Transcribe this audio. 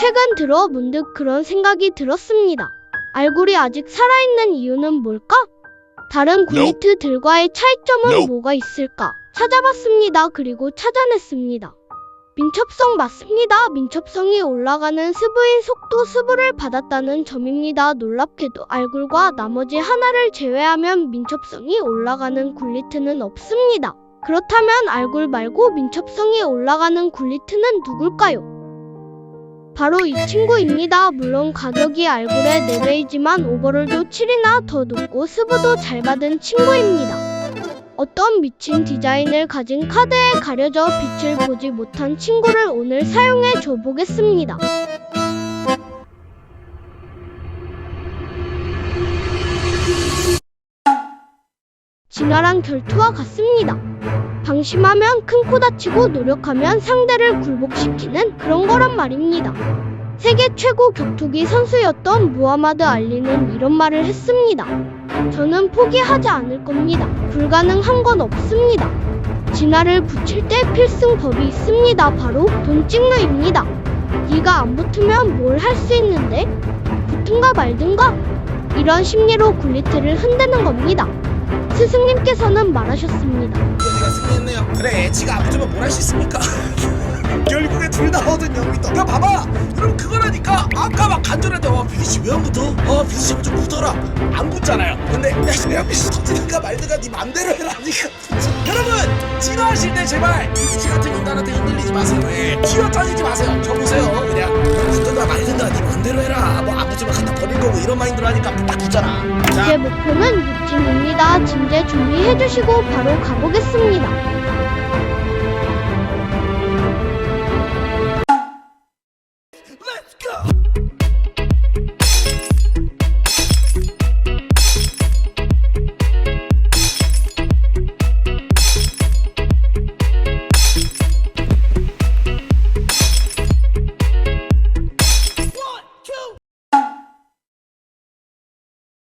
최근 들어 문득 그런 생각이 들었습니다. 알굴이 아직 살아있는 이유는 뭘까? 다른 굴리트들과의 차이점은 Nope. 뭐가 있을까? 찾아봤습니다. 그리고 찾아냈습니다. 민첩성 맞습니다. 민첩성이 올라가는 스브인 속도 스브를 받았다는 점입니다. 놀랍게도 알굴과 나머지 하나를 제외하면 민첩성이 올라가는 굴리트는 없습니다. 그렇다면 알굴 말고 민첩성이 올라가는 굴리트는 누굴까요? 바로 이 친구입니다. 물론 가격이 알굴의 4배이지만 오버롤도 7이나 더 높고 스브도 잘 받은 친구입니다. 어떤 미친 디자인을 가진 카드에 가려져 빛을 보지 못한 친구를 오늘 사용해 줘 보겠습니다. 진화랑 결투와 같습니다. 방심하면 큰 코 다치고 노력하면 상대를 굴복시키는 그런 거란 말입니다. 세계 최고 격투기 선수였던 무하마드 알리는 이런 말을 했습니다. 저는 포기하지 않을 겁니다. 불가능한 건 없습니다. 진화를 붙일 때 필승 법이 있습니다. 바로 돈찍누입니다. 네가 안 붙으면 뭘 할 수 있는데? 붙은가 말든가? 이런 심리로 굴리트를 흔드는 겁니다. 스승님께서는 말하셨습니다. 우리가 승리했네요. 그래, 지가 안 붙으면 뭘할 수 있습니까? 결국에 둘다 얻은 0미터. 야, 봐봐. 그럼 그거라니까. 아까 막 간절한데, 어, 비디 씨 왜 안 붙어? 어, 비디 씨 좀 붙어라. 안 붙잖아요. 근데, 야, 비디 씨 터지든가 말든가 네 맘대로 해라니까. 여러분, 진화하실 때 제발 비디 씨 같은 인간한테 흔들리지 마세요. 예. 휘어짜지지 마세요. 저 보세요. 그냥 붙든가 말든가 네 맘대로 해라. 뭐 안 붙으면 갖다 버릴 거고 이런 마인드로 하니까 딱 붙잖아. 자, 제 목표는 육진입니다. 진제 준비해주시고 바로 가보겠습니다.